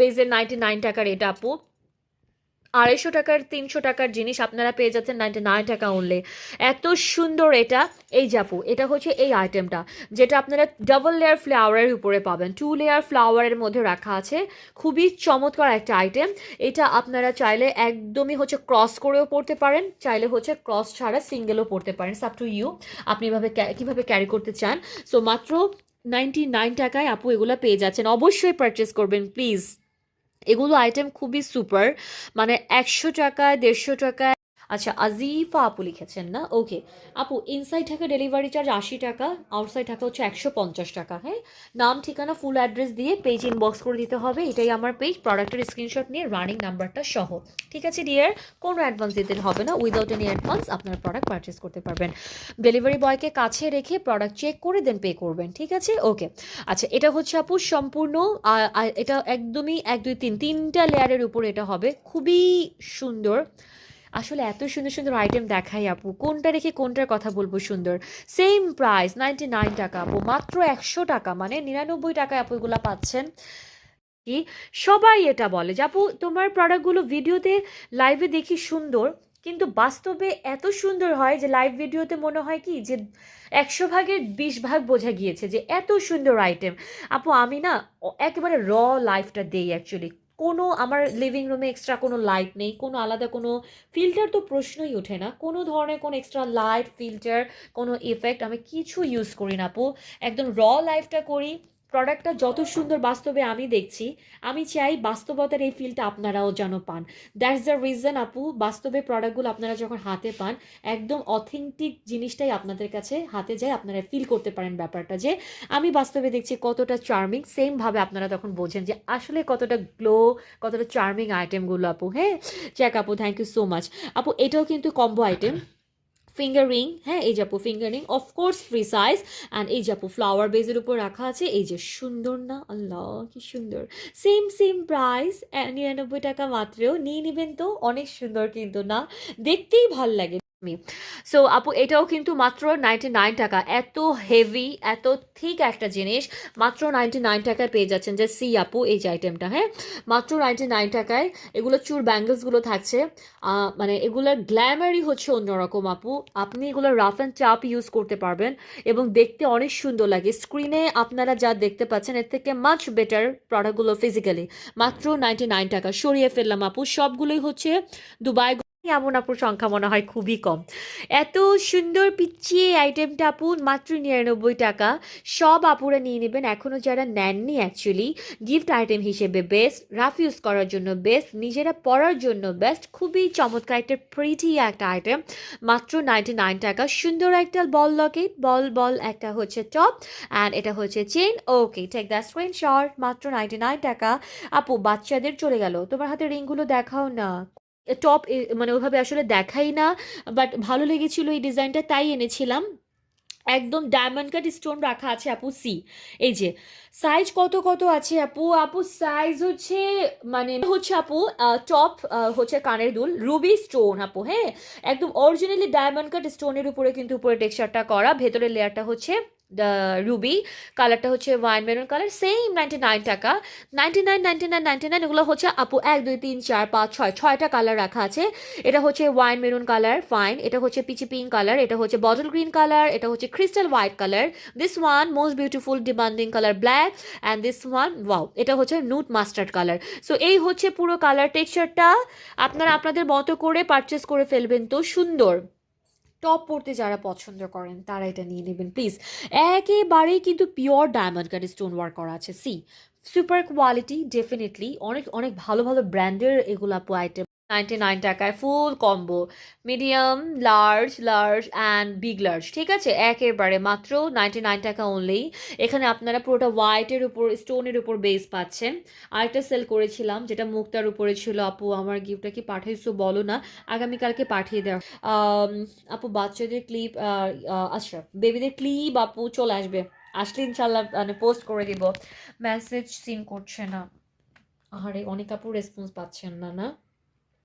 বেজের ninety nine টাকার এটা আপু। আড়াইশো টাকার, তিনশো টাকার জিনিস আপনারা পেয়ে যাচ্ছেন নাইনটি নাইন টাকা অনলি এত সুন্দর এটা। এই জাপু এটা হচ্ছে এই আইটেমটা যেটা আপনারা ডাবল লেয়ার ফ্লাওয়ারের উপরে পাবেন। টু লেয়ার ফ্লাওয়ারের মধ্যে রাখা আছে। খুবই চমৎকার একটা আইটেম এটা আপনারা চাইলে একদমই হচ্ছে ক্রস করেও পড়তে পারেন, চাইলে হচ্ছে ক্রস ছাড়া সিঙ্গেলও পড়তে পারেন। সাপ টু ইউ আপনি এভাবে কীভাবে ক্যারি করতে চান। সো মাত্র নাইনটি নাইন টাকায় আপু এগুলো পেয়ে যাচ্ছেন। অবশ্যই পারচেস করবেন প্লিজ এগুলো আইটেম খুবই সুপার মানে একশো টাকায় দেড়শো টাকায় আচ্ছা আজিফা আপু লিখেছেন না? ওকে আপু ইনসাইড টাকা ডেলিভারি চার্জ আশি টাকা আউটসাইড টাকা হচ্ছে একশো পঞ্চাশ টাকা হ্যাঁ? নাম, ঠিকানা ফুল অ্যাড্রেস দিয়ে পেজ ইনবক্স করে দিতে হবে, এটাই আমার পেজ প্রোডাক্টের স্ক্রিনশট নিয়ে রানিং নাম্বারটা সহ। ঠিক আছে ডিয়ার কোনো অ্যাডভান্স দিতে হবে না উইদাউট এনি অ্যাডভান্স আপনার প্রোডাক্ট পারচেস করতে পারবেন। ডেলিভারি বয়কে কাছে রেখে প্রোডাক্ট চেক করে দেন পে করবেন, ঠিক আছে? ওকে আচ্ছা এটা হচ্ছে আপু সম্পূর্ণ এটা একদমই এক, দুই, তিন, তিনটা লেয়ারের উপর এটা হবে, খুবই সুন্দর। আসলে এত সুন্দর সুন্দর আইটেম দেখাই আপু। কোনটা রেখে কোনটার কথা বলব সুন্দর? সেম প্রাইস নাইনটি নাইন টাকা আপু। মাত্র একশো টাকা মানে নিরানব্বই টাকায় আপু এগুলো পাচ্ছেন। কি? সবাই এটা বলে যে, আপু, তোমার প্রোডাক্টগুলো ভিডিওতে লাইভে দেখি সুন্দর, কিন্তু বাস্তবে এত সুন্দর হয় যে লাইভ ভিডিওতে মনে হয় কি যে, একশো ভাগের বিশ ভাগ বোঝা গিয়েছে যে, এত সুন্দর আইটেম আপু, আমি না একেবারে র লাইফটা দেই অ্যাকচুয়ালি কোনো আমার লিভিং রুমে এক্সট্রা কোনো লাইট নেই, কোনো আলাদা কোনো ফিল্টার তো প্রশ্নই ওঠে না। কোনো ধরনের কোনো এক্সট্রা লাইট ফিল্টার কোনো ইফেক্ট আমি কিছু ইউজ করি না আপু। একদম র লাইফটা করি প্রোডাক্টটা যত সুন্দর বাস্তবে আমি দেখছি, আমি চাই বাস্তবতার এই ফিলটা আপনারাও যেন পান। দ্যাটস দ্য রিজন আপু, বাস্তবে প্রোডাক্টগুলো আপনারা যখন হাতে পান, একদম অথেন্টিক জিনিসটাই আপনাদের কাছে হাতে যায়, আপনারা ফিল করতে পারেন ব্যাপারটা যে, আমি বাস্তবে দেখছি কতটা চার্মিং সেমভাবে আপনারা তখন বোঝেন যে, আসলে কতটা গ্লো কতটা চার্মিং আইটেমগুলো আপু হ্যাঁ? চ্যাক আপু থ্যাংক ইউ সো মাচ আপু, এটাও কিন্তু কম্বো আইটেম ফিঙ্গার রিং হ্যাঁ এই যাপু finger ring of course free size and এই যাপু ফ্লাওয়ার বেজের উপর রাখা আছে, এই যে সুন্দর না? আল্লাহ, কি সুন্দর। সেম সেম প্রাইস নিরানব্বই টাকা মাত্রেও নিয়ে নেবেন তো, অনেক সুন্দর কিন্তু না? দেখতেই ভালো লাগে। সো আপু, এটাও কিন্তু মাত্র নাইনটি নাইন টাকা। এত হেভি এত থিক একটা জিনিস। মাত্র নাইনটি নাইন টাকায় পেয়ে যাচ্ছেন যে সি আপু, এই যে আইটেমটা হ্যাঁ? মাত্র নাইনটি নাইন টাকায় এগুলো চুর ব্যাঙ্গলসগুলো থাকছে। মানে এগুলোর গ্ল্যামারই হচ্ছে অন্যরকম আপু। আপনি এগুলো রাফ অ্যান্ড চাপ ইউজ করতে পারবেন এবং দেখতে অনেক সুন্দর লাগে। স্ক্রিনে আপনারা যা দেখতে পাচ্ছেন, এর থেকে মাচ বেটার প্রোডাক্টগুলো ফিজিক্যালি মাত্র নাইনটি নাইন টাকা। সরিয়ে ফেললাম আপু। সবগুলোই হচ্ছে দুবাই এমন আপুর সংখ্যা মনে হয় খুবই কম। এত সুন্দর পিচ্ছিয়ে আইটেমটা আপু মাত্র নিরানব্বই টাকা। সব আপুরা নিয়ে নেবেন। এখনও যারা নেননি অ্যাকচুয়ালি গিফট আইটেম হিসেবে বেস্ট রাফ ইউজ করার জন্য বেস্ট নিজেরা পরার জন্য বেস্ট খুবই চমৎকার একটা প্রিটি একটা আইটেম মাত্র নাইনটি নাইন টাকা। সুন্দর একটা বল লকেট বল বল একটা হচ্ছে টপ অ্যান্ড এটা হচ্ছে chain okay take the screenshot মাত্র নাইনটি নাইন টাকা। আপু, বাচ্চাদের চলে গেল। তোমার হাতে রিংগুলো দেখাও না। টপ মানে ওইভাবে আসলে দেখাই না বাট ভালো লেগেছিল এই ডিজাইনটা তাই এনেছিলাম। একদম ডায়মন্ড কাট স্টোন রাখা আছে আপু সি এই যে সাইজ কত কত আছে আপু? আপু সাইজ হচ্ছে মানে হচ্ছে আপু টপ হচ্ছে কানের দুল রুবি স্টোন আপু হ্যাঁ? একদম অরিজিনালি ডায়মন্ড কাট স্টোনের উপরে কিন্তু উপরে টেক্সচারটা করা, ভেতরের লেয়ারটা হচ্ছে রুবি কালারটা হচ্ছে wine maroon colour same ninety nine টাকা। Ninety nine nine ninety nine এগুলো হচ্ছে আপু এক, দুই, তিন, চার, পাঁচ, ছয়, ছয়টা কালার রাখা আছে। এটা হচ্ছে ওয়াইন মেরুন কালার ফাইন এটা হচ্ছে পিচি পিঙ্ক কালার এটা হচ্ছে বটল গ্রিন কালার এটা হচ্ছে crystal white colour this one most beautiful demanding colour black and this one wow এটা হচ্ছে নুট মাস্টার্ড কালার সো এই হচ্ছে পুরো কালার টেক্সচারটা আপনারা আপনাদের মতো করে পারচেস করে ফেলবেন তো, সুন্দর। টপ পরতে যারা পছন্দ করেন, তারা এটা নিয়ে নেবেন প্লিজ একেবারেই কিন্তু পিওর ডায়মন্ড কাটে স্টোন ওয়ার্ক করা আছে। সি সুপার কোয়ালিটি ডেফিনেটলি অনেক অনেক ভালো ভালো ব্র্যান্ডের এগুলো আপু আইটেম নাইনটি নাইন টাকায় full combo medium large large and big large ঠিক আছে? একেবারে মাত্র নাইনটি নাইন টাকা অনলি এখানে আপনারা পুরোটা হোয়াইটের উপর স্টোনের উপর বেস পাচ্ছেন। আরেকটা সেল করেছিলাম, যেটা মুক্তার উপরে ছিল। আপু, আমার গিফটটা কি পাঠিয়েছো বলো না? আগামীকালকে পাঠিয়ে দেওয়া আপু, বাচ্চাদের ক্লিপ আচ্ছা বেবিদের ক্লিপ আপু চলে আসবে। আসলে ইনশাল্লাহ মানে পোস্ট করে দিব। মেসেজ সিন করছে না। আরে অনেক আপু রেসপন্স পাচ্ছেন না না?